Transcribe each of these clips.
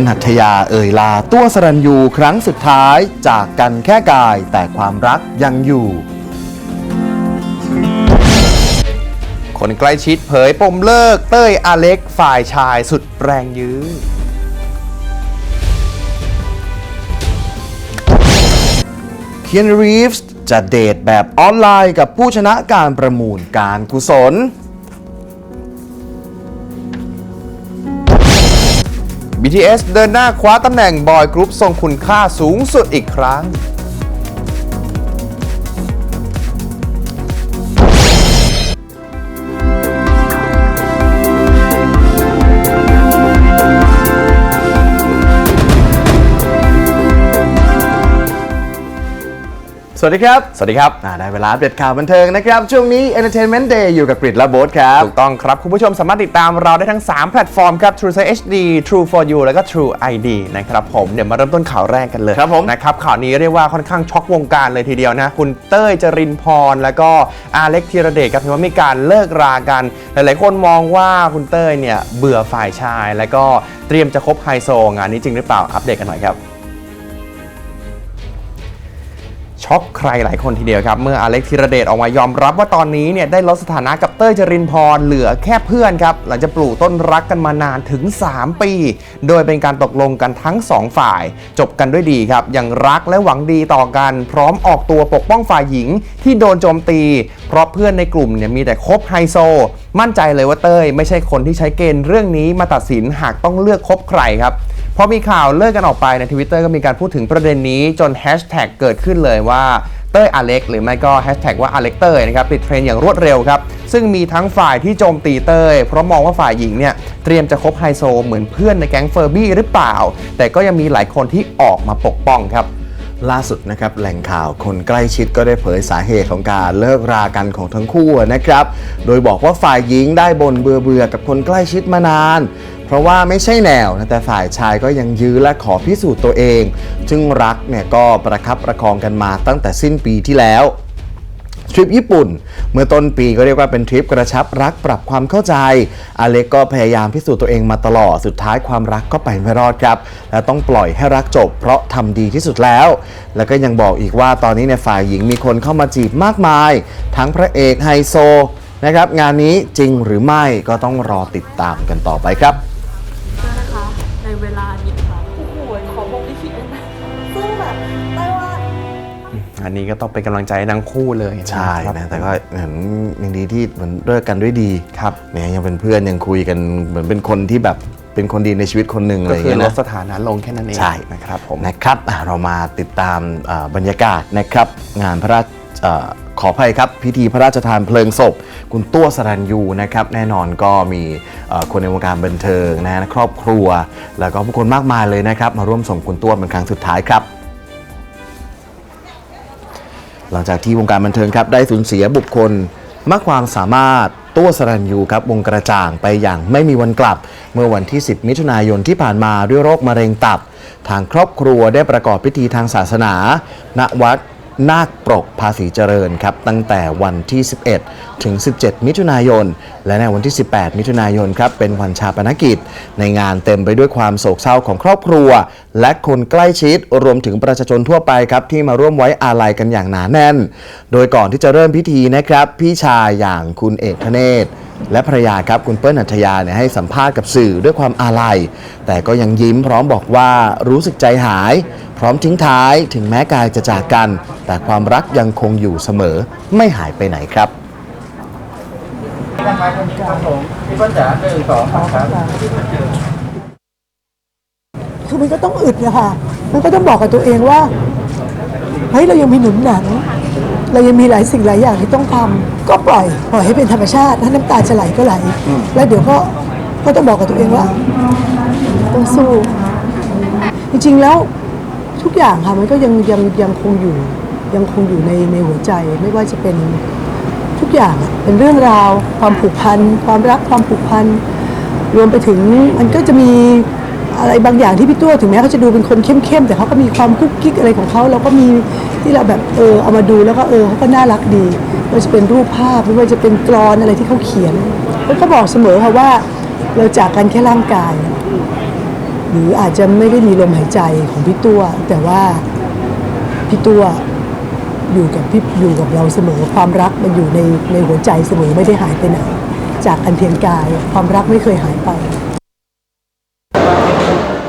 ปิ้ลหัตถยาเอ่ยลาตัวสรัญยูครั้งสุดท้ายจากกันแค่กายแต่ความรักยังอยู่ คนใกล้ชิดเผยปมเลิกเต้ยอาเล็กฝ่ายชายสุดแรงยื้อ เคียนรีฟส์จะเดทแบบออนไลน์กับผู้ชนะการประมูลการกุศล BTS เดินหน้าคว้าตำแหน่งบอยกรุ๊ปทรงคุณค่าสูงสุดอีกครั้ง สวัสดีครับ สวัสดีครับอ่าได้เวลาอัปเดตข่าวบันเทิงนะครับ ช่วงนี้ Entertainment Day อยู่กับกริดและโบ๊ทครับ ถูกต้องครับ คุณผู้ชมสามารถติดตามเราได้ทั้ง 3 แพลตฟอร์มครับ True Sight HD True for You แล้วก็ True ID นะครับผม เดี๋ยวมาเริ่มต้นข่าวแรกกันเลยครับผมนะครับข่าวนี้เรียกว่าค่อนข้างช็อกวงการเลยทีเดียวนะ คุณเต้ยจรินพร แล้วก็อาเล็กธีรเดชครับเห็นว่ามีการเลิกรากัน หลายๆ คนมองว่าคุณเต้ยเนี่ยเบื่อฝ่ายชาย แล้วก็เตรียมจะคบไฮโซงานนี้จริงหรือเปล่าอัปเดตกันหน่อยครับ ช็อกใครหลายคนทีเดียวครับ เมื่ออเล็กธีรเดชออกมายอมรับว่าตอนนี้เนี่ยได้ลดสถานะกับเต้ยจรินพรเหลือแค่เพื่อนครับ หลังจากปลูกต้นรักกันมานานถึง 3 ปี โดยเป็นการตกลงกันทั้ง 2 ฝ่าย จบกันด้วยดีครับยังรักและหวังดีต่อกัน พร้อมออกตัวปกป้องฝ่ายหญิงที่โดนโจมตี เพราะเพื่อนในกลุ่มเนี่ยมีแต่คบไฮโซ มั่นใจเลยว่าเต้ยไม่ใช่คนที่ใช้เกณฑ์เรื่องนี้มาตัดสินหากต้องเลือกคบใครครับ พอมีข่าวเลิกกันออกไปในทวิตเตอร์ก็มีการพูดถึงประเด็นนี้จนแฮชแท็กเกิดขึ้นเลยว่าเต้ยอเล็กหรือไม่ก็แฮชแท็กว่าอเล็กเต้ยนะครับติดเทรนอย่างรวดเร็วครับ ซึ่งมีทั้งฝ่ายที่โจมตีเต้ยเพราะมองว่าฝ่ายหญิงเนี่ยเตรียมจะคบไฮโซเหมือนเพื่อนในแก๊งเฟอร์บี้หรือเปล่า แต่ก็ยังมีหลายคนที่ออกมาปกป้องครับล่าสุดนะครับแหล่งข่าวคนใกล้ชิดก็ได้เผยสาเหตุของการเลิกรากันของทั้งคู่นะครับ โดยบอกว่าฝ่ายหญิงได้บ่นเบื่อเบื่อๆกับคนใกล้ชิดมานาน เพราะว่าไม่ใช่แนวนะแต่ฝ่ายชายก็ยังยื้อและขอพิสูจน์ตัวเอง ซึ่งรักเนี่ยก็ประคับประคองกันมาตั้งแต่สิ้นปีที่แล้วทริปญี่ปุ่น เมื่อต้นปีก็เรียกว่าเป็นทริปกระชับรักปรับความเข้าใจ อเล็กก็พยายามพิสูจน์ตัวเองมาตลอดสุดท้ายความรักก็ไปไม่รอดครับ และต้องปล่อยให้รักจบเพราะทำดีที่สุดแล้ว แล้วก็ยังบอกอีกว่าตอนนี้ในฝ่ายหญิงมีคนเข้ามาจีบมากมาย ทั้งพระเอกไฮโซนะครับงานนี้จริงหรือไม่ก็ต้องรอติดตามกันต่อไปครับ อันนี้ก็ต้องเป็นกำลังใจให้ทั้งคู่เลยใช่ครับ นะแต่ก็เหมือนยังดีที่เหมือนเลิกกันด้วยดีครับ เนี่ยยังเป็นเพื่อนยังคุยกันเหมือนเป็นคนที่แบบเป็นคนดีในชีวิตคนหนึ่งอะไรก็อย่างคือเงี้ยลนะ ดสถานะลงแค่นั้นเองใช่ นะครับผม นะครับอะเรามาติดตามอ่าบรรยากาศนะครับ งานพระราชเอ่อขออภัยครับ พิธีพระราชทานเพลิงศพ คุณตัวสรัญยูนะครับ แน่นอนก็มีเอ่อคนในวงการบันเทิงนะครอบครัว แล้วก็ผู้คนมากมายเลยนะครับ มาร่วมส่งคุณตัวเป็นครั้งสุดท้ายครับ หลังจากที่วงการบันเทิงครับได้สูญเสียบุคคลมากความสามารถตัวสรัญยูครับวงกระจ่างไปอย่างไม่มีวันกลับ เมื่อวันที่ 10 มิถุนายนที่ผ่านมาด้วยโรคมะเร็งตับ ทางครอบครัวได้ประกอบพิธีทางศาสนา ณวัด นาคปรกภาษีเจริญครับตั้งแต่วันที่ 11 ถึง 17 มิถุนายน และในวันที่ 18 มิถุนายนครับเป็นวันชาปนกิจ ในงานเต็มไปด้วยความโศกเศร้าของครอบครัว และคนใกล้ชิดรวมถึงประชาชนทั่วไปครับที่มาร่วมไว้อาลัยกันอย่างหนาแน่น โดยก่อนที่จะเริ่มพิธีนะครับ พี่ชายอย่างคุณเอกธเนศและภรรยาครับคุณเปิ้ลหัตถยาเนี่ยให้สัมภาษณ์กับสื่อด้วยความอาลัย แต่ก็ยังยิ้มพร้อมบอกว่ารู้สึกใจหาย พร้อมทิ้งท้ายถึงแม้กายจะจากกัน แต่ความรักยังคงอยู่เสมอไม่หายไปไหนครับพี่เปิ้ลจ๋าหนึ่งสองครับคือมันก็ต้องอึดนะคะมันก็ต้องบอกกับตัวเองว่าเฮ้ยเรายังมีหนุนหนัง เรายังมีหลายสิ่งหลายอย่างที่ต้องทำก็ปล่อยปล่อยให้เป็นธรรมชาติถ้าน้ำตาจะไหลก็ไหล แล้วเดี๋ยวก็ก็ต้องบอกกับตัวเองว่าต้องสู้จริงๆแล้ว ทุกอย่างค่ะมันก็ยังยังยังคงอยู่ ยังคงอยู่ในในหัวใจไม่ว่าจะเป็นทุกอย่างเป็นเรื่องราว ความผูกพัน ความรักความผูกพันรวมไปถึงมันก็จะมีอะไรบางอย่างที่พี่ตัวถึงแม้เขาจะดูเป็นคนเข้มๆแต่เขาก็มีความกุ๊กกิ๊กอะไรของเขาเราก็มีที่เราแบบเออเอามาดูแล้วก็เออเขาก็น่ารักดีไม่ว่าจะเป็นรูปภาพไม่ว่าจะเป็นกรอนอะไรที่เขาเขียนแล้วก็บอกเสมอค่ะว่าเราจากกันแค่ร่างกาย หรืออาจจะไม่ได้มีลมหายใจของพี่ตัว แต่ว่าพี่ตัวอยู่กับพี่อยู่กับเราเสมอ ความรักมันอยู่ในในหัวใจเสมอไม่ได้หายไปไหน จากอันเพียงกาย ความรักไม่เคยหายไป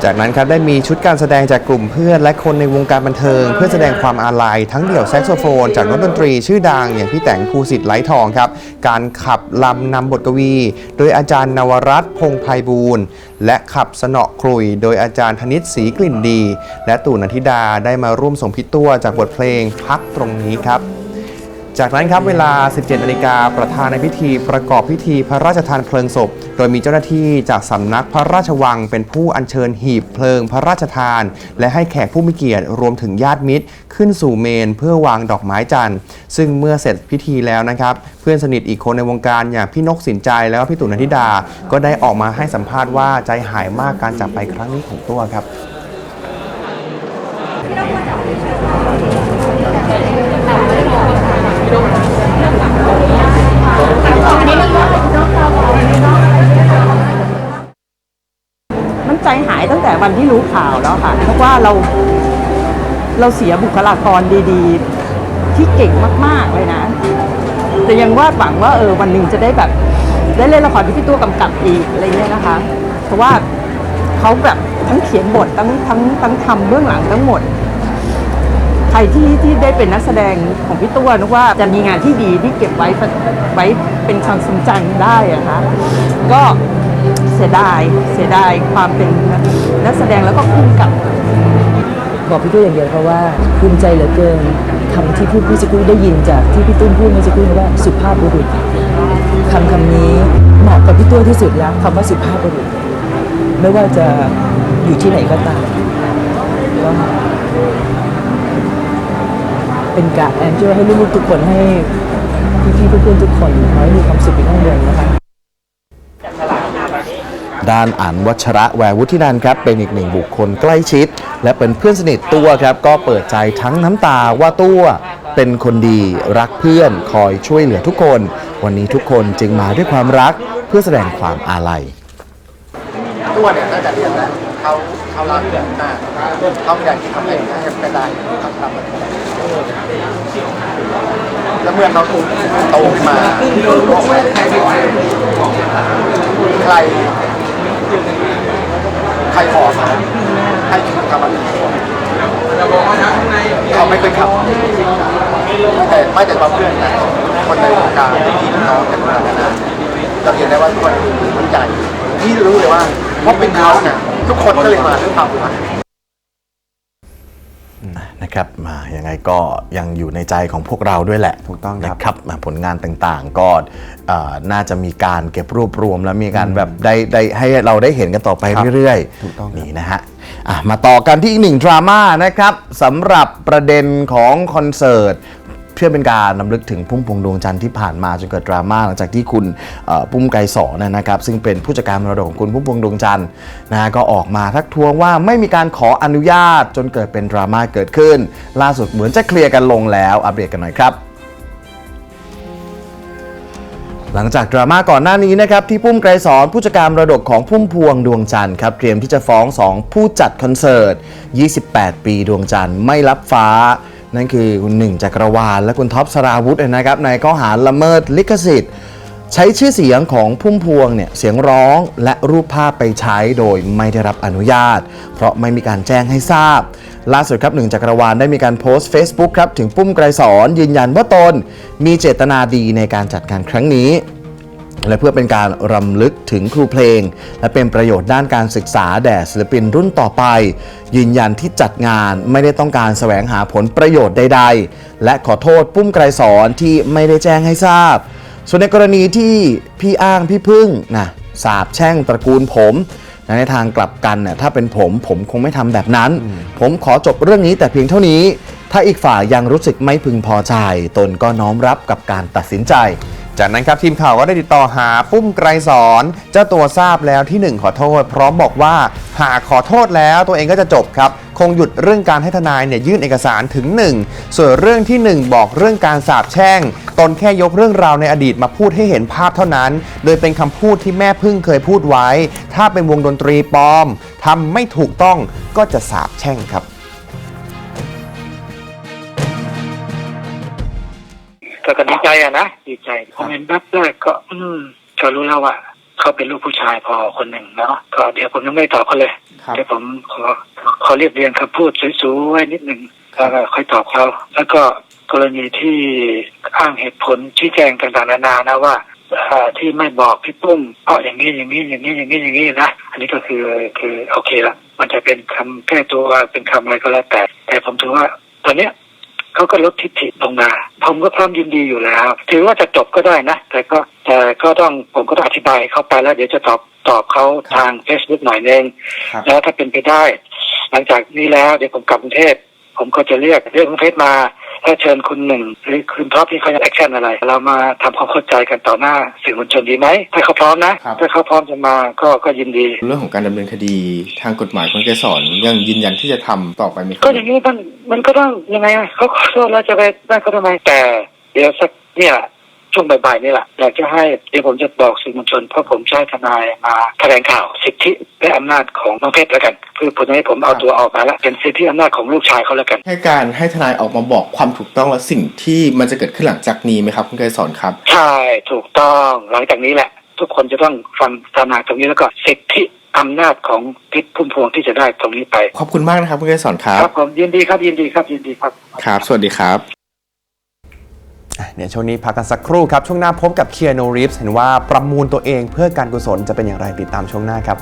จากนั้นครับได้มีชุดการแสดงจากกลุ่มเพื่อนและคนในวงการบันเทิง เพื่อแสดงความอาลัยทั้งเดี่ยวแซกโซโฟน จากนักดนตรีชื่อดังอย่างพี่แต่งภูสิทธิ์ไหลทองครับ การขับลำนำบทกวี โดยอาจารย์นวรัตน์พงไพบูลย์และขับสนอครุย โดยอาจารย์ธนิตศรีกลิ่นดี และตู่นันทิดาได้มาร่วมส่งพิตัวจากบทเพลงพักตรงนี้ครับ จากนั้นครับเวลา 17นาฬิกาประธานในพิธีประกอบพิธีพระราชทานเพลิงศพ โดยมีเจ้าหน้าที่จากสำนักพระราชวังเป็นผู้อัญเชิญหีบเพลิงพระราชทาน และให้แขกผู้มีเกียรติรวมถึงญาติมิตร ขึ้นสู่เมนเพื่อวางดอกไม้จันทร์ ซึ่งเมื่อเสร็จพิธีแล้วนะครับ เพื่อนสนิทอีกคนในวงการอย่างพี่นกสินใจแล้วก็พี่ตุ่นนทิดา ก็ได้ออกมาให้สัมภาษณ์ว่าใจหายมากการจากไปครั้งนี้ของตัวครับ มันใจหายตั้งแต่ วันที่รู้ข่าวแล้วค่ะเพราะว่าเราเราเสียบุคลากรดีๆ ที่เก่งมากๆเลยนะ แต่ยังวาดหวังว่าเออวันหนึ่งจะได้แบบ ได้เล่นละครที่พี่ตัวกำกับอีกอะไรเงี้ยนะคะ เพราะว่าเขาแบบทั้งเขียนบททั้งทั้งทั้งทำเบื้องหลังทั้งหมด ใครที่ที่ได้เป็นนักแสดงของพี่ตัวนึกว่าจะมีงานที่ดีที่เก็บไว้ไว้เป็นความทรงจำได้อะคะก็เสียดายเสียดายความเป็น นักแสดงแล้วก็คุ้มกับ บอกพี่ตุ้ยอย่างเดียวเพราะว่าภูมิใจเหลือเกินคำที่พูดเมื่อสักครู่ได้ยินจากที่พี่ตุ้ยพูดเมื่อสักครู่นี้ว่าสุภาพบุรุษคำคำนี้เหมาะกับพี่ตุ้ยที่สุดแล้วคำว่าสุภาพบุรุษไม่ว่าจะอยู่ที่ไหนก็ตามก็เป็นกาแอนเจอให้ลูกๆทุกคนให้พี่ๆเพื่อนๆทุกคนขอให้มีความสุขในห้องเรียนนะคะ ด้านอันวัชระแวร์วุฒินันครับเป็นอีกหนึ่งบุคคลใกล้ชิด และเป็นเพื่อนสนิทตัวครับก็เปิดใจทั้งน้ำตาว่าตัวเป็นคนดีรักเพื่อนคอยช่วยเหลือทุกคน วันนี้ทุกคนจึงมาด้วยความรักเพื่อแสดงความอาลัยตัวเนี่ยน่าจะเรียนแล้วเขาเขารักเกินมากเขาอยากที่ทำอะไรให้เป็นได้ทำทำแล้วเมื่อเขาโตมาใคร ใครขอมาให้ทำอะไรเขาไม่เคยขับแต่ไม่แต่บางเพื่อนนะคนในวงการพี่น้องกันมานาเราเห็นได้ว่าทุกคนมันใหญ่ที่รู้เลยว่าเพราะเป็นเขาเนี่ยทุกคนก็เลยมาด้วยความรัก นะครับมายังไงก็ยังอยู่ในใจของพวกเราด้วยแหละถูกต้องครับนะครับมาผลงานต่างๆก็เอ่อน่าจะมีการเก็บรวบรวม แล้วมีการแบบได้ได้ให้เราได้เห็นกันต่อไปครับเรื่อยถูกต้องครับนี่นะฮะอะมาต่อกันที่อีกหนึ่งดราม่านะครับสำหรับประเด็นของคอนเสิร์ตเพื่อเป็นการนำลึกถึงพุ่มพวงดวงจันทร์ที่ผ่านมาจนเกิดดราม่าหลังจากที่คุณเอ่อปุ้มไกรสอนนะครับ ซึ่งเป็นผู้จัดการมรดกของคุณพุ่มพวงดวงจันทร์นะก็ออกมาทักท้วงว่าไม่มีการขออนุญาตจนเกิดเป็นดราม่าเกิดขึ้น ล่าสุดเหมือนจะเคลียร์กันลงแล้วอัปเดตกันหน่อยครับหลังจากดราม่าก่อนหน้านี้นะครับที่ปุ้มไกรสอนผู้จัดการมรดกของพุ่มพวงดวงจันทร์ครับเตรียมที่จะฟ้อง 2 ผู้จัดคอนเสิร์ต 28 ปีดวงจันทร์ไม่รับฟ้า นั่นคือคุณหนึ่งจักรวาลและคุณท็อปสราวุธนะครับในข้อหาละเมิดลิขสิทธิ์ ใช้ชื่อเสียงของพุ่มพวงเนี่ยเสียงร้องและรูปภาพไปใช้โดยไม่ได้รับอนุญาต เพราะไม่มีการแจ้งให้ทราบ ล่าสุดครับหนึ่งจักรวาลได้มีการโพสต์ Facebook ครับถึงปุ้มไกรสอนยืนยันว่าตนมีเจตนาดีในการจัดการครั้งนี้ และเพื่อเป็นการรำลึกถึงครูเพลง และเป็นประโยชน์ด้านการศึกษาแด่ศิลปินรุ่นต่อไป ยืนยันที่จัดงานไม่ได้ต้องการแสวงหาผลประโยชน์ใด ๆ และขอโทษปุ้มไกรสอนที่ไม่ได้แจ้งให้ทราบ ส่วนในกรณีที่พี่อ้างพี่พึ่งนะสาบแช่งตระกูลผมในทางกลับกันเนี่ยถ้าเป็นผมผมคงไม่ทำแบบนั้น ผมขอจบเรื่องนี้แต่เพียงเท่านี้ ถ้าอีกฝ่ายยังรู้สึกไม่พึงพอใจ ตนก็น้อมรับกับการตัดสินใจ จากนั้นครับทีมข่าวก็ได้ติดต่อหาปุ้มไกรสอนเจ้าตัวทราบแล้วที่หนึ่งขอโทษ พร้อมบอกว่าหากขอโทษแล้วตัวเองก็จะจบครับ คงหยุดเรื่องการให้ทนายเนี่ยยื่นเอกสารถึง 1 ส่วนเรื่องที่ 1 บอกเรื่องการสาบแช่ง ตนแค่ยกเรื่องราวในอดีตมาพูดให้เห็นภาพเท่านั้น โดยเป็นคำพูดที่แม่พึ่งเคยพูดไว้ ถ้าเป็นวงดนตรีปลอมทำไม่ถูกต้องก็จะสาบแช่งครับก็ก็ดี อะนะดีใจพอเห็นแป๊บแรกก็ อืมก็รู้แล้วว่าเขาเป็นลูกผู้ชายพอคนหนึ่งเนาะก็เดี๋ยวผมยังไม่ตอบเขาเลยครับเดี๋ยวผมขอขอเรียบเรียงคำพูดสวยๆนิดหนึ่งแล้วก็ค่อยตอบเขาแล้วก็กรณีที่อ้างเหตุผลชี้แจงต่างๆนานานะว่าอ่าที่ไม่บอกพี่ปุ้มเพราะอย่างนี้อย่างนี้อย่างนี้อย่างนี้อย่างนี้นะอันนี้ก็คือคือโอเคละมันจะเป็นคำแก้ตัวเป็นคำอะไรก็แล้วแต่ แต่ผมถือว่าตอนเนี้ย เขาก็ลดทิฐิลงมา ผมก็พร้อมยินดีอยู่แล้ว ถือว่าจะจบก็ได้นะ แต่ก็แต่ก็ต้องผมก็ต้องอธิบายเข้าไปแล้วเดี๋ยวจะตอบตอบเขาทาง Facebook หน่อยนึงครับแล้วถ้าเป็นไปได้ หลังจากนี้แล้วเดี๋ยวผมกลับกรุงเทพผมก็จะเรียกเรื่องของเพชรมา ถ้าเชิญคุณหนึ่งหรือคุณท็อปที่เขาจะแอคชั่นอะไร เรามาทำความเข้าใจกันต่อหน้าสื่อมวลชนดีไหมถ้าเขาพร้อมนะ ครับ ถ้าเขาพร้อมจะมาก็ก็ยินดี เรื่องของการดำเนินคดีทางกฎหมายคุณไกรสอนยังยืนยันที่จะทำต่อไปไหมครัก็บอย่างนี้มันมันก็ต้องยังไงอะเขาขอโทษแล้วจะไปได้เขาทำไมแต่ เดี๋ยวสักเนี่ย ช่วงบ่ายๆนี่แหละอยากจะให้เดี๋ยวผมจะบอกสื่อมวลชน เพราะผมใช้ทนายมาแถลงข่าวสิทธิและอำนาจของน้องเพชรแล้วกัน คือผมให้ผมเอาตัวออกมาแล้วเป็นสิทธิอำนาจของลูกชายเขาแล้วกัน ให้การให้ทนายออกมาบอกความถูกต้องและสิ่งที่มันจะเกิดขึ้นหลังจากนี้ไหมครับคุณไกรสอนครับใช่ถูกต้องหลังจากนี้แหละ ทุกคนจะต้องฟังทนายตรงนี้แล้วก็สิทธิอำนาจของเพชรพุ่มพวงที่จะได้ตรงนี้ไป ขอบคุณมากนะครับคุณไกรสอนครัคบรับผมยินดีครับยินดีครับยินดีครับ ครับ สวัสดีครับอะ เดี๋ยวช่วงนี้พักกันสักครู่ครับ ช่วงหน้าพบกับเคียโนรีฟส์เห็นว่าประมูลตัวเองเพื่อการกุศลจะเป็นอย่างไรติดตามช่วงหน้าครับ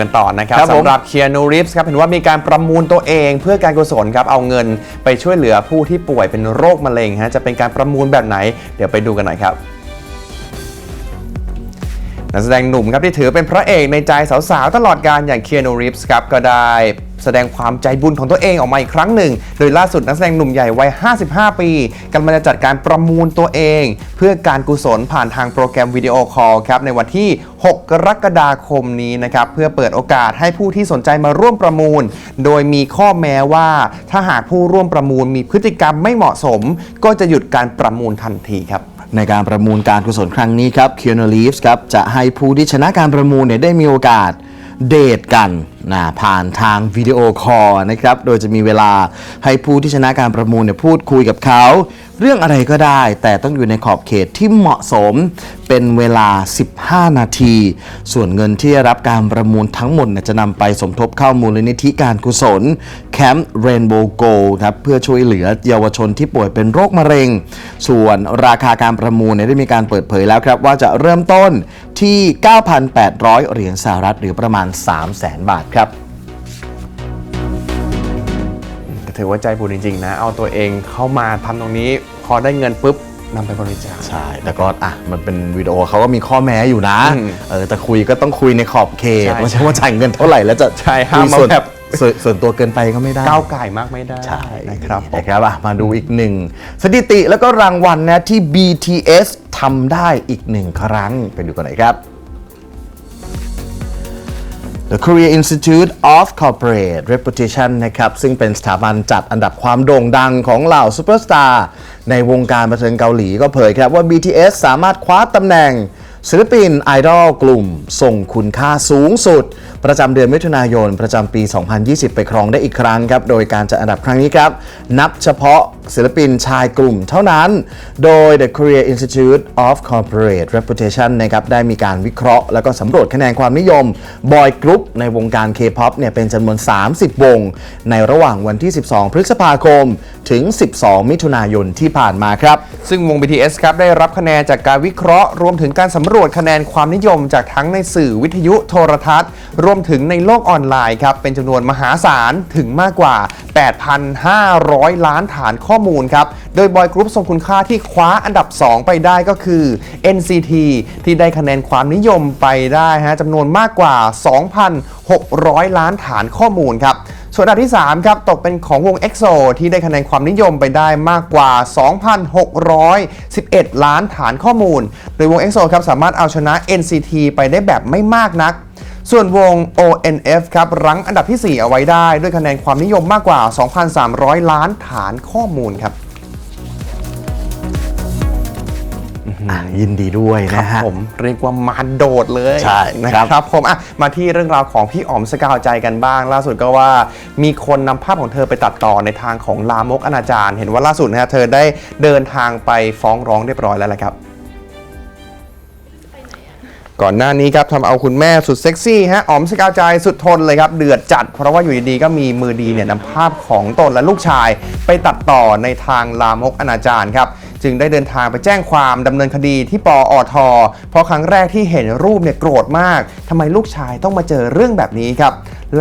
กลับมาอยู่กันต่อนะครับครับผมสำหรับเคียนูริฟส์ครับเห็นว่ามีการประมูลตัวเองเพื่อการกุศลครับเอาเงินไปช่วยเหลือผู้ที่ป่วยเป็นโรคมะเร็งฮะจะเป็นการประมูลแบบไหน เดี๋ยวไปดูกันหน่อยครับนักแสดงหนุ่มครับที่ถือเป็นพระเอกในใจสาวๆตลอดการอย่างเคียนูริฟส์ครับก็ได้ แสดงความใจบุญของตัวเองออกมาอีกครั้งหนึ่ง โดยล่าสุดนักแสดงหนุ่มใหญ่วัย 55 ปีกำลังจะจัดการประมูลตัวเอง เพื่อการกุศลผ่านทางโปรแกรมวิดีโอคอลครับในวันที่ 6 กรกฎาคมนี้นะครับเพื่อเปิดโอกาสให้ผู้ที่สนใจมาร่วมประมูล โดยมีข้อแม้ว่า ถ้าหากผู้ร่วมประมูลมีพฤติกรรมไม่เหมาะสม ก็จะหยุดการประมูลทันทีครับในการประมูลการกุศลครั้งนี้ครับเคียนลีฟส์ครับจะให้ผู้ที่ชนะการประมูลเนี่ยได้มีโอกาสเดทกันนะผ่านทางวิดีโอคอลนะครับ โดยจะมีเวลาให้ผู้ที่ชนะการประมูลเนี่ยพูดคุยกับเขา เรื่องอะไรก็ได้ แต่ต้องอยู่ในขอบเขตที่เหมาะสมเป็นเวลา 15 นาที ส่วนเงินที่รับการประมูลทั้งหมดเนี่ยจะนำไปสมทบเข้ามูลนิธิการกุศลแคมป์เรนโบว์โกลครับเพื่อช่วยเหลือเยาวชนที่ป่วยเป็นโรคมะเร็ง ส่วนราคาการประมูลเนี่ยได้มีการเปิดเผยแล้วครับ ว่าจะเริ่มต้นที่ 9,800 เหรียญสหรัฐหรือประมาณ 300,000 บาทครับก็ถือว่าใจบุญจริงๆนะ เอาตัวเองเข้ามาทำตรงนี้ พอได้เงินปุ๊บนำไปบริจาค ใช่แต่ก็อะมันเป็นวิดีโอเขาก็มีข้อแม้อยู่นะ อืมเออแต่คุยก็ต้องคุยในขอบเขตใช่ไม่ใช่ว่าจ่ายเงินเท่าไหร่แล้วจะใช่ห้ามคุยส่วนมาแบบ ส่วนส่วนตัวเกินไปก็ไม่ได้ ก้าวไก่มากไม่ได้ใช่นะครับผม นะครับอะมาดูอีกหนึ่ง สถิติแล้วก็รางวัลนะที่ BTS ทำได้อีกหนึ่งครั้ง ไปดูกันหน่อยครับ The Korea Institute of Corporate Reputation นะครับซึ่งเป็นสถาบันจัดอันดับความโด่งดังของเหล่าซูเปอร์สตาร์ในวงการบันเทิงเกาหลีก็เผยครับว่า BTS สามารถคว้าตำแหน่งศิลปินไอดอลกลุ่มส่งคุณค่าสูงสุด ประจำเดือนมิถุนายน ประจำปี 2020 ไปครองได้อีกครั้งครับ โดยการจัดอันดับครั้งนี้ครับ นับเฉพาะ ศิลปินชายกลุ่มเท่านั้น โดย The Korea Institute of Corporate Reputation นะครับได้มีการวิเคราะห์ แล้วก็สำรวจคะแนนความนิยมบอยกรุ๊ปในวงการ K-POP เนี่ยเป็นจำนวน 30 วง ในระหว่างวันที่ 12 พฤษภาคม ถึง 12 มิถุนายนที่ผ่านมาครับ ซึ่งวง BTS ครับได้รับคะแนนจากการวิเคราะห์ รวมถึงการสำรวจคะแนนความนิยมจากทั้งในสื่อวิทยุโทรทัศน์ รวมถึงในโลกออนไลน์ครับเป็นจำนวนมหาศาลถึงมากกว่า 8,500 ล้านฐานข้อมูลครับ โดยบอยกรุ๊ปทรงคุณค่าที่คว้าอันดับ 2 ไปได้ก็คือ NCT ที่ได้คะแนนความนิยมไปได้ฮะจำนวนมากกว่า 2,600 ล้านฐานข้อมูลครับส่วนอันดับที่ 3 ครับ ตกเป็นของวง EXO ที่ได้คะแนนความนิยมไปได้มากกว่า 2,611 ล้านฐานข้อมูล โดยวง EXO ครับสามารถเอาชนะ NCT ไปได้แบบไม่มากนัก ส่วนวง ONF ครับรั้งอันดับที่ 4 เอาไว้ได้ด้วยคะแนนความนิยมมากกว่า 2,300 ล้านฐานข้อมูลครับ อะยินดีด้วยนะฮะผมเรียกว่ามาโดดเลยใช่นะครับครับผมอะมาที่เรื่องราวของพี่อ๋อมสกาวใจกันบ้าง ล่าสุดก็ว่ามีคนนำภาพของเธอไปตัดต่อในทางของลามกอนาจารเห็นว่าล่าสุดนะฮะเธอได้เดินทางไปฟ้องร้องเรียบร้อยแล้วแหละครับ ก่อนหน้านี้ครับทำเอาคุณแม่สุดเซ็กซี่ฮะอ๋อมสกาวใจสุดทนเลยครับ เดือดจัด เพราะว่าอยู่ดีๆก็มีมือดีเนี่ยนำภาพของตนและลูกชาย ไปตัดต่อในทางลามกอนาจารครับ จึงได้เดินทางไปแจ้งความดำเนินคดีที่ปออทเพราะครั้งแรกที่เห็นรูปเนี่ยโกรธมากทำไมลูกชายต้องมาเจอเรื่องแบบนี้ครับ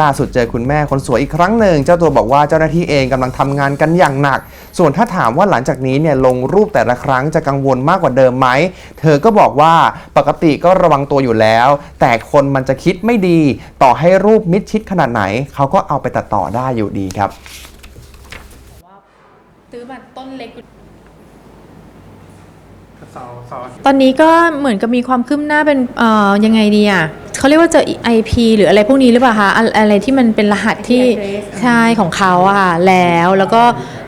ล่าสุดเจอคุณแม่คนสวยอีกครั้งหนึ่ง เจ้าตัวบอกว่าเจ้าหน้าที่เองกำลังทำงานกันอย่างหนัก ส่วนถ้าถามว่าหลังจากนี้เนี่ยลงรูปแต่ละครั้งจะกังวลมากกว่าเดิมไหม เธอก็บอกว่าปกติก็ระวังตัวอยู่แล้ว แต่คนมันจะคิดไม่ดี ต่อให้รูปมิดชิดขนาดไหน เขาก็เอาไปตัดต่อได้อยู่ดีครับซื้อมาต้นเล็ก ตอนนี้ก็เหมือนกับมีความคืบหน้าเป็นเอ่อยังไงดีอะเขาเรียกว่าเจอ IP หรืออะไรพวกนี้หรือเปล่าคะอะอะไรที่มันเป็นรหัสที่ใช่ของเขาอะค่ะแล้วแล้วก็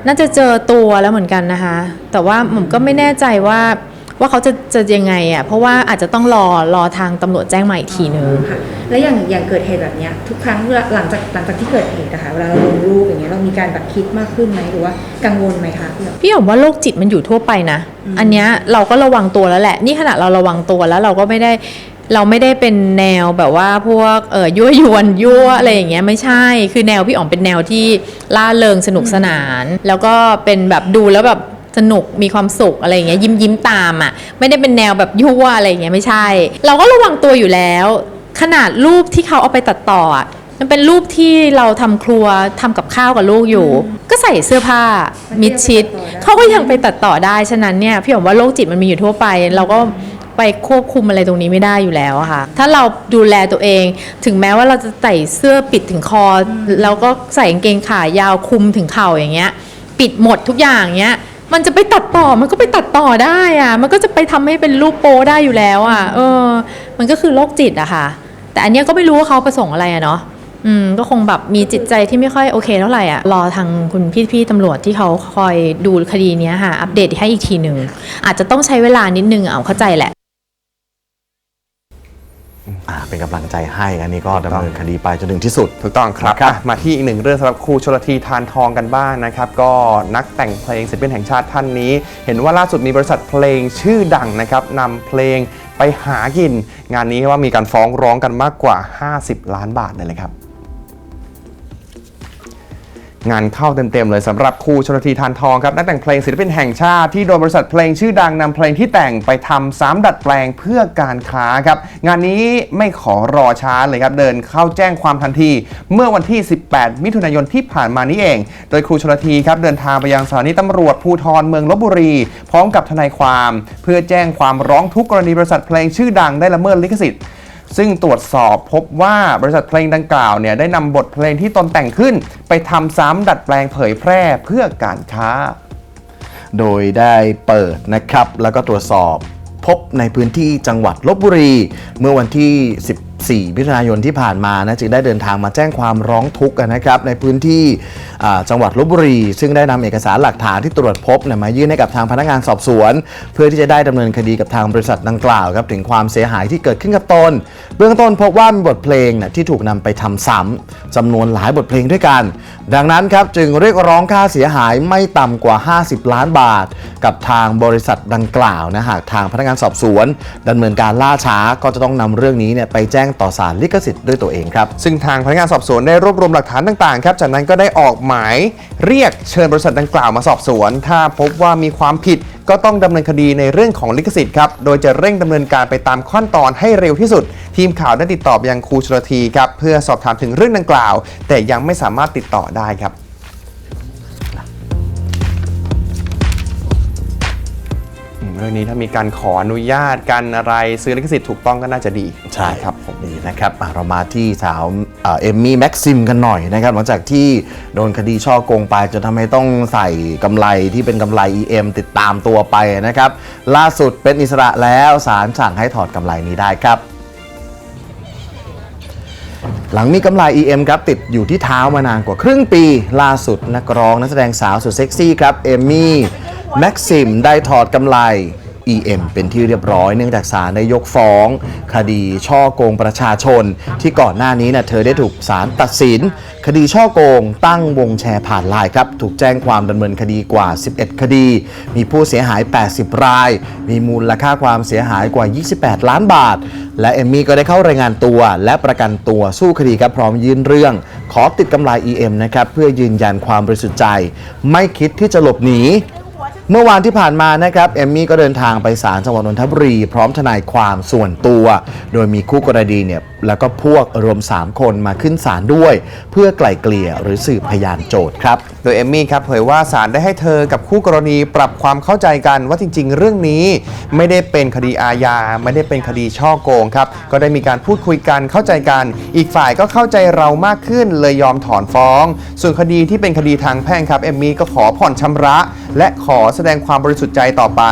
น่าจะเจอตัวแล้วเหมือนกันนะคะ แต่ว่าผมก็ไม่แน่ใจว่า ว่าเขาจะจะยังไงอะเพราะว่าอาจจะต้องรอรอทางตำรวจแจ้งมาอีกทีนึงค่ะแล้วอย่างอย่างเกิดเหตุแบบเนี้ยทุกครั้งเวลาหลังจากหลังจากที่เกิดเหตุอะค่ะเวลาเราลงรูปอย่างเงี้ยเรามีการแบบคิดมากขึ้นไหมหรือว่ากังวลไหมคะพี่หยกพี่ผมว่าโรคจิตมันอยู่ทั่วไปนะ อันเนี้ยเราก็ระวังตัวแล้วแหละ นี่ขนาดเราระวังตัวแล้วเราก็ไม่ได้เราไม่ได้เป็นแนวแบบว่าพวกเออยั่วยวนยั่วอะไรอย่างเงี้ยไม่ใช่ คือแนวพี่อ๋อมเป็นแนวที่ล่าเริงสนุกสนาน แล้วก็เป็นแบบดูแล้วแบบ สนุกมีความสุขอะไรอย่างเงี้ยยิ้มยิ้มตามอะไม่ได้เป็นแนวแบบยั่วอะไรอย่างเงี้ยไม่ใช่ เราก็ระวังตัวอยู่แล้ว ขนาดรูปที่เขาเอาไปตัดต่ออะมันเป็นรูปที่เราทำครัวทำกับข้าวกับลูกอยู่ ก็ใส่เสื้อผ้ามิดชิดเขาก็ยังไปตัดต่อได้ฉะนั้นเนี่ยพี่ผมว่าโรคจิตมันมีอยู่ทั่วไป เราก็ไปควบคุมอะไรตรงนี้ไม่ได้อยู่แล้วอะค่ะ ถ้าเราดูแลตัวเอง ถึงแม้ว่าเราจะใส่เสื้อปิดถึงคอ แล้วก็ใส่กางเกงขายาวคลุมถึงเข่าอย่างเงี้ย ปิดหมดทุกอย่างเงี้ย มันจะไปตัดต่อมันก็ไปตัดต่อได้อะมันก็จะไปทำให้เป็นรูปโปได้อยู่แล้วอะเออ มันก็คือโรคจิตอะค่ะ แต่อันเนี้ยก็ไม่รู้ว่าเขาประสงค์อะไรอะเนาะอืมก็คงแบบมีจิตใจที่ไม่ค่อยโอเคเท่าไหร่อะรอทางคุณพี่ๆตำรวจที่เขาคอยดูคดีเนี้ยค่ะ อัปเดตให้อีกทีหนึ่ง อาจจะต้องใช้เวลานิดนึงเอาเข้าใจแหละ อ่าเป็นกำลังใจให้อันนี้ก็ดำเนินคดีไปจนถึงที่สุด ถูกต้องครับครับอะมาที่อีกหนึ่งเรื่องสำหรับครูชลทีทานทองกันบ้างนะครับ ก็นักแต่งเพลงศิลปินแห่งชาติท่านนี้ เห็นว่าล่าสุดมีบริษัทเพลงชื่อดังนะครับนำเพลงไปหากิน งานนี้ว่ามีการฟ้องร้องกันมากกว่า 50 ล้านบาทเลยเลยครับ งานเข้าเต็มๆเลยสำหรับครูชนทีทานทองครับนักแต่งเพลงศิลปินแห่งชาติที่โดนบริษัทเพลงชื่อดังนำเพลงที่แต่งไปทำซ้ำดัดแปลงเพื่อการค้าครับ งานนี้ไม่ขอรอช้าเลยครับ เดินเข้าแจ้งความทันที เมื่อวันที่ 18 มิถุนายนที่ผ่านมานี้เอง โดยครูชนทีครับเดินทางไปยังสถานีตำรวจภูธรเมืองลบบุรี พร้อมกับทนายความ เพื่อแจ้งความร้องทุกกรณีบริษัทเพลงชื่อดังได้ละเมิดลิขสิทธิ์ ซึ่งตรวจสอบพบว่าบริษัทเพลงดังกล่าวเนี่ยได้นำบทเพลงที่ตนแต่งขึ้น ไปทำซ้ำดัดแปลงเผยแพร่เพื่อการค้า โดยได้เปิดนะครับ แล้วก็ตรวจสอบพบในพื้นที่จังหวัดลบบุรี เมื่อวันที่ 14มิถุนายนที่ผ่านมานะจึงได้เดินทางมาแจ้งความร้องทุกข์นะครับในพื้นที่จังหวัดลบบุรี ซึ่งได้นำเอกสารหลักฐานที่ตรวจพบเนี่ยมายื่นให้กับทางพนักงานสอบสวน เพื่อที่จะได้ดำเนินคดีกับทางบริษัทดังกล่าวครับถึงความเสียหายที่เกิดขึ้นกับตน เบื้องต้นพบว่ามีบทเพลงนะที่ถูกนำไปทำซ้ำจำนวนหลายบทเพลงด้วยกัน ดังนั้นครับจึงเรียกร้องค่าเสียหายไม่ต่ำกว่า 50 ล้านบาท กับทางบริษัทดังกล่าวนะหากทางพนักงานสอบสวนดำเนินการล่าช้าก็จะต้องนำเรื่องนี้เนี่ยไปแจ้งต่อศาลลิขสิทธิ์ด้วยตัวเองครับ ซึ่งทางพนักงานสอบสวนได้รวบรวมหลักฐานต่างๆครับ จากนั้นก็ได้ออกหมายเรียกเชิญบริษัทดังกล่าวมาสอบสวน ถ้าพบว่ามีความผิดก็ต้องดำเนินคดีในเรื่องของลิขสิทธิ์ครับ โดยจะเร่งดำเนินการไปตามขั้นตอนให้เร็วที่สุด ทีมข่าวได้ติดต่อไปยังครูชลทีครับเพื่อสอบถามถึงเรื่องดังกล่าว แต่ยังไม่สามารถติดต่อได้ครับ เรื่องนี้ถ้ามีการขออนุญาตกันอะไรซื้อลิขสิทธิ์ถูกต้องก็น่าจะดีใช่ครับผมนี่นะครับอะเรามาที่สาวเอ่อเอมมี่แม็กซิมกันหน่อยนะครับหลังจากที่โดนคดีช่อโกงไปจนทำให้ต้องใส่กำไรที่เป็นกำไร EM ติดตามตัวไปนะครับ ล่าสุดเป็นอิสระแล้วศาลสั่งให้ถอดกำไรนี้ได้ครับหลังมีกำไร EM ครับติดอยู่ที่เท้ามานานกว่าครึ่งปี ล่าสุดนักร้องนักแสดงสาวสุดเซ็กซี่ครับเอมมี่ แม็กซิมได้ถอดกำไร EM เป็นที่เรียบร้อยเนื่องจากศาลได้ยกฟ้อง คดีช่อโกงประชาชน ที่ก่อนหน้านี้นะเธอได้ถูกศาลตัดสิน คดีช่อโกงตั้งวงแชร์ผ่านไลน์ครับ ถูกแจ้งความดำเนินคดีกว่า 11 คดี มีผู้เสียหาย 80 ราย มีมูลค่าความเสียหายกว่า 28 ล้านบาท และเอมมี่ก็ได้เข้ารายงานตัว และประกันตัวสู้คดีครับพร้อมยื่นเรื่อง ขอติดกำไร EM นะครับเพื่อยืนยันความบริสุทธิ์ใจ ไม่คิดที่จะหลบหนี เมื่อวานที่ผ่านมานะครับเอมมี่ก็เดินทางไปศาลจังหวัดนนทบุรี พร้อมทนายความส่วนตัว โดยมีคู่กรณีเนี่ย แล้วก็พวกรวม 3 คนมาขึ้นศาลด้วย เพื่อไกล่เกลี่ยหรือสืบพยานโจทย์ครับ โดยเอมมี่ครับเผยว่าศาลได้ให้เธอกับคู่กรณีปรับความเข้าใจกันว่าจริง ๆ เรื่องนี้ไม่ได้เป็นคดีอาญาไม่ได้เป็นคดีช่อโกงครับ ก็ได้มีการพูดคุยกันเข้าใจกัน อีกฝ่ายก็เข้าใจเรามากขึ้นเลยยอมถอนฟ้อง ส่วนคดีที่เป็นคดีทางแพ่งครับเอมมี่ก็ขอผ่อนชำระ และขอแสดงความบริสุทธิ์ใจต่อไป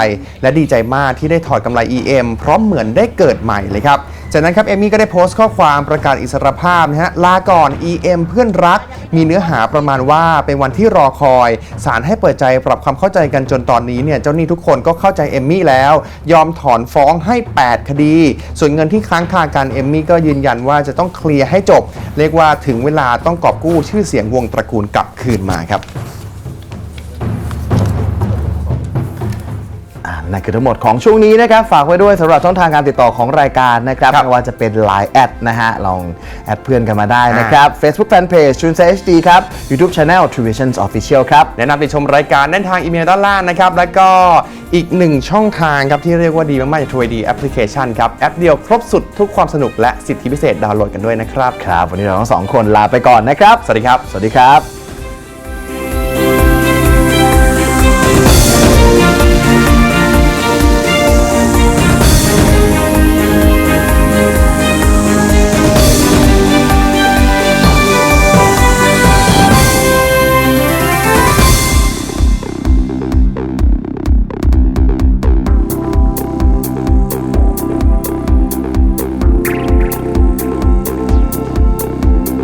และดีใจมากที่ได้ถอดกำไร EM เพราะเหมือนได้เกิดใหม่เลยครับ จากนั้นครับเอมมี่ก็ได้โพสต์ข้อความประกาศอิสรภาพนะฮะลาก่อน EM เพื่อนรัก มีเนื้อหาประมาณว่าเป็นวันที่รอคอยศาลให้เปิดใจปรับความเข้าใจกันจนตอนนี้เนี่ยเจ้าหนี้ทุกคนก็เข้าใจเอมมี่แล้ว ยอมถอนฟ้องให้ 8 คดี ส่วนเงินที่ค้างคากันเอมมี่ก็ยืนยันว่าจะต้องเคลียร์ให้จบ เรียกว่าถึงเวลาต้องกอบกู้ชื่อเสียงวงตระกูลกลับคืนมาครับ นั่นคือทั้งหมดของช่วงนี้นะครับ ฝากไว้ด้วยสำหรับช่องทางการติดต่อของรายการนะครับครับไม่ว่าจะเป็น Line แอดนะฮะ ลองแอดเพื่อนกันมาได้นะครับ Facebook Fanpage ชุนเซ HD ครับ YouTube Channel t r u v i s i o n s Official ครับ แนะนำติดชมรายการด้านทางอีเมลด้านล่างนะครับ แล้วก็อีกหนึ่งช่องทางครับ ที่เรียกว่าดีมากๆจาก True ID Application ครับ แอปเดียวครบสุดทุกความสนุกและสิทธิพิเศษดาวน์โหลดกันด้วยนะครับ ครับ วันนี้เราทั้งสองคนลาไปก่อนนะครับ สวัสดีครับ สวัสดีครับ